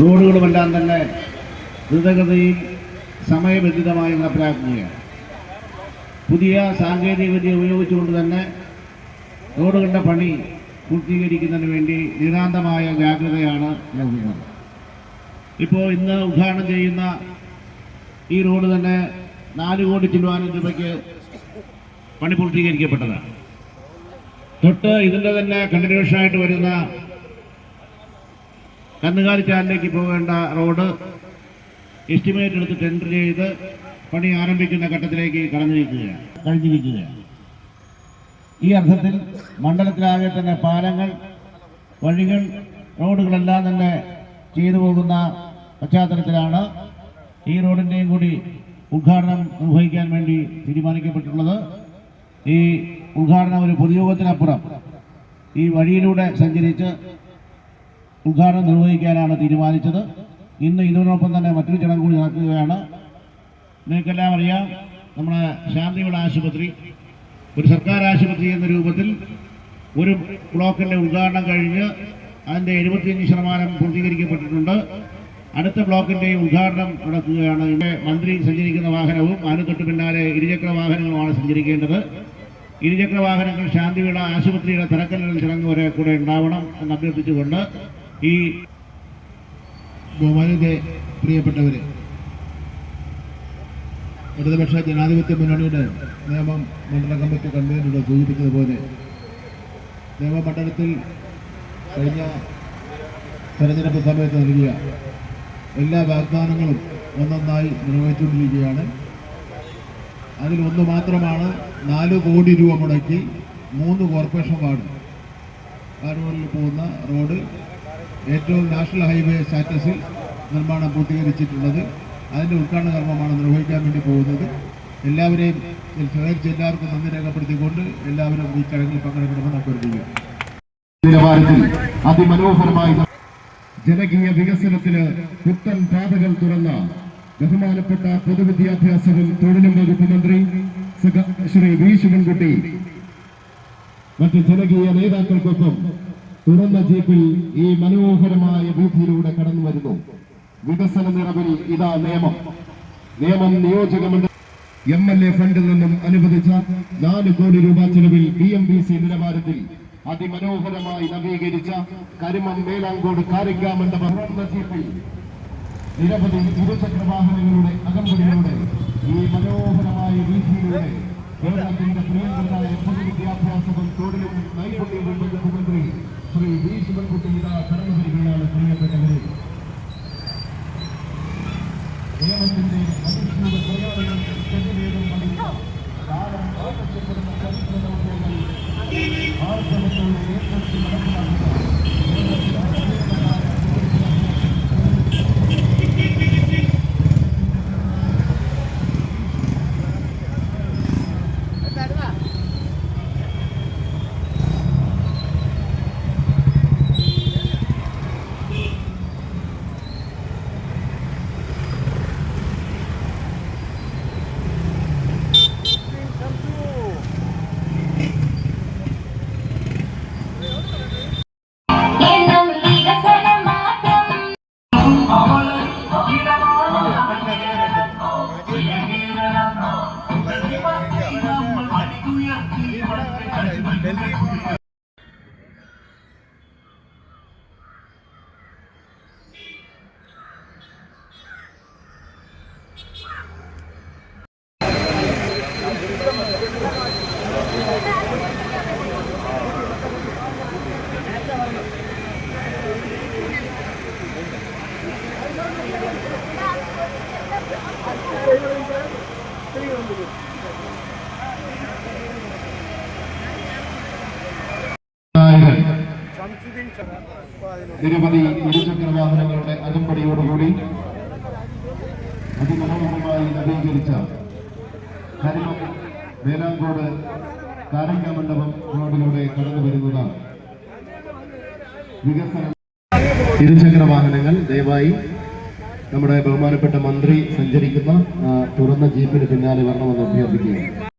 റോഡുകളുമെല്ലാം തന്നെ ദ്രുതഗതിയിൽ സമയബന്ധിതമായി നടപ്പിലാക്കുകയാണ്. പുതിയ സാങ്കേതികവിദ്യ ഉപയോഗിച്ചുകൊണ്ട് തന്നെ റോഡുകളുടെ പണി പൂർത്തീകരിക്കുന്നതിന് വേണ്ടി നിതാന്തമായ ജാഗ്രതയാണ് നൽകുന്നത്. ഇപ്പോൾ ഇന്ന് ഉദ്ഘാടനം ചെയ്യുന്ന ഈ റോഡ് തന്നെ നാല് കോടി ചില്ലുവാനും രൂപയ്ക്ക് പണി പൂർത്തീകരിക്കപ്പെട്ടതാണ്. തൊട്ട് ഇതിന്റെ തന്നെ കണ്ടിന്യൂഷനായിട്ട് വരുന്ന കന്നുകാലി ചാലിലേക്ക് പോകേണ്ട റോഡ് എസ്റ്റിമേറ്റ് എടുത്ത് ടെൻഡർ ചെയ്ത് പണി ആരംഭിക്കുന്ന ഘട്ടത്തിലേക്ക് കടന്നിരിക്കുകയാണ്. കഴിഞ്ഞിരിക്കുകയാണ്. ഈ അർത്ഥത്തിൽ മണ്ഡലത്തിലാകെ തന്നെ പാലങ്ങൾ വഴികൾ റോഡുകളെല്ലാം തന്നെ ചെയ്തു പോകുന്ന പശ്ചാത്തലത്തിലാണ് ഈ റോഡിന്റെയും കൂടി ഉദ്ഘാടനം നിർവഹിക്കാൻ വേണ്ടി തീരുമാനിക്കപ്പെട്ടിട്ടുള്ളത്. ഈ ഉദ്ഘാടനം ഒരു പൊതുയോഗത്തിനപ്പുറം ഈ വഴിയിലൂടെ സഞ്ചരിച്ച് ഉദ്ഘാടനം നിർവഹിക്കാനാണ് തീരുമാനിച്ചത്. ഇന്ന് ഇതിനോടൊപ്പം തന്നെ മറ്റൊരു ചടങ്ങ് കൂടി നടക്കുകയാണ്. നിങ്ങൾക്കെല്ലാം അറിയാം നമ്മുടെ ശാന്തിവിള ആശുപത്രി. ഒരു സർക്കാർ ആശുപത്രി എന്ന രൂപത്തിൽ ഒരു ബ്ലോക്കിന്റെ ഉദ്ഘാടനം കഴിഞ്ഞ് അതിന്റെ എഴുപത്തിയഞ്ച് ശതമാനം പൂർത്തീകരിക്കപ്പെട്ടിട്ടുണ്ട്. അടുത്ത ബ്ലോക്കിന്റെ ഉദ്ഘാടനം നടക്കുകയാണ്. ഇവിടെ മന്ത്രി സഞ്ചരിക്കുന്ന വാഹനവും അതിന് തൊട്ട് പിന്നാലെ ഇരുചക്ര വാഹനങ്ങളുമാണ് സഞ്ചരിക്കേണ്ടത്. ഇരുചക്ര വാഹനങ്ങൾ ശാന്തിവിള ആശുപത്രിയുടെ തറക്കല്ലിടൽ ചടങ്ങ് വരെ കൂടെ ഉണ്ടാവണം എന്ന് അഭ്യർത്ഥിച്ചുകൊണ്ട് ഈ ബഹുമാനത്തെ പ്രിയപ്പെട്ടവരെ ഇടതുപക്ഷ ജനാധിപത്യ മുന്നണിയുടെ നിയമം മണ്ഡല കമ്മിറ്റി കൺവീനറുടെ സൂചിപ്പിച്ചതുപോലെ നിയമമണ്ഡലത്തിൽ കഴിഞ്ഞ തെരഞ്ഞെടുപ്പ് സമയത്ത് നൽകിയ എല്ലാ വാഗ്ദാനങ്ങളും ഒന്നൊന്നായി നിർവഹിച്ചുകൊണ്ടിരിക്കുകയാണ്. അതിലൊന്ന് മാത്രമാണ് നാല് കോടി രൂപ മുടക്കി മൂന്ന് കോർപ്പറേഷൻ വാർഡ്. വാർഡുകളിൽ പോകുന്ന റോഡ് ഏറ്റവും നാഷണൽ ഹൈവേ സ്റ്റാറ്റസിൽ നിർമ്മാണം പൂർത്തീകരിച്ചിട്ടുള്ളത്. അതിന്റെ ഉദ്ഘാടന കർമ്മമാണ് നിർവഹിക്കാൻ വേണ്ടി പോകുന്നത്. എല്ലാവരെയും സഹകരിച്ച് എല്ലാവർക്കും നന്ദി രേഖപ്പെടുത്തിക്കൊണ്ട് എല്ലാവരും ഈ ചടങ്ങിൽ പങ്കെടുക്കണമെന്ന് നിലവാരത്തിൽ അതിമനോഹരമായി ജനകീയ വികസനത്തിന് പുത്തൻ പാതകൾ തുറന്ന ബഹുമാനപ്പെട്ട പൊതുവിദ്യാഭ്യാസവും തൊഴിലും വകുപ്പ് മന്ത്രി ശ്രീ വി ശിവൻകുട്ടി. മറ്റ് ജനകീയ നേതാക്കൾക്കൊപ്പം തുറന്ന ജീപ്പിൽ ഈ മനോഹരമായ വീതിയിലൂടെ കടന്നു വരുന്നു. വികസന നിറവിൽ ഇതാ നിയമം. നിയമം നിയോജക എം എൽ എ ഫണ്ടിൽ നിന്നും അനുവദിച്ച നാല് കോടി രൂപ ചെലവിൽ ബി എം ബി സി നിലവാരത്തിൽ അതിമനോഹരമായി നവീകരിച്ച കരിമം മേലാങ്കോട് കാരിക്ക മണ്ഡപം നിരവധി ഇരുചക്ര വാഹനങ്ങളുടെ അകമ്പടിയോടെ ഈ മനോഹരമായ വീതിയിലൂടെ കേരളത്തിന്റെ പ്രിയങ്കരനായ പൊതുവിദ്യാഭ്യാസവും തൊഴിലും നൈപുണ്യവും கோட்டை விழா பரமபுரி விழாவில் செய்யப்பட்டது ஏமத்திலே அதிர்ஷ்ட கொயாளர்கள் சென்றுவேதம் படித்தார் ஆயிரத்தி பெருமக்கள் ஆர்த்தவத்தோடு നിരവധി ഇരുചക്ര വാഹനങ്ങളുടെ അകമ്പടിയോടുകൂടി അതിമനോഹരമായി നവീകരിച്ച കരിമം വേലാങ്കോട് മണ്ഡപം റോഡിലൂടെ കടന്നു വരുന്നതാണ് വികസനം ഇരുചക്ര വാഹനങ്ങൾ ദയവായി നമ്മുടെ ബഹുമാനപ്പെട്ട മന്ത്രി സഞ്ചരിക്കുന്ന തുറന്ന ജീപ്പിന് പിന്നാലെ വരണമെന്ന് അഭ്യർത്ഥിക്കുകയാണ്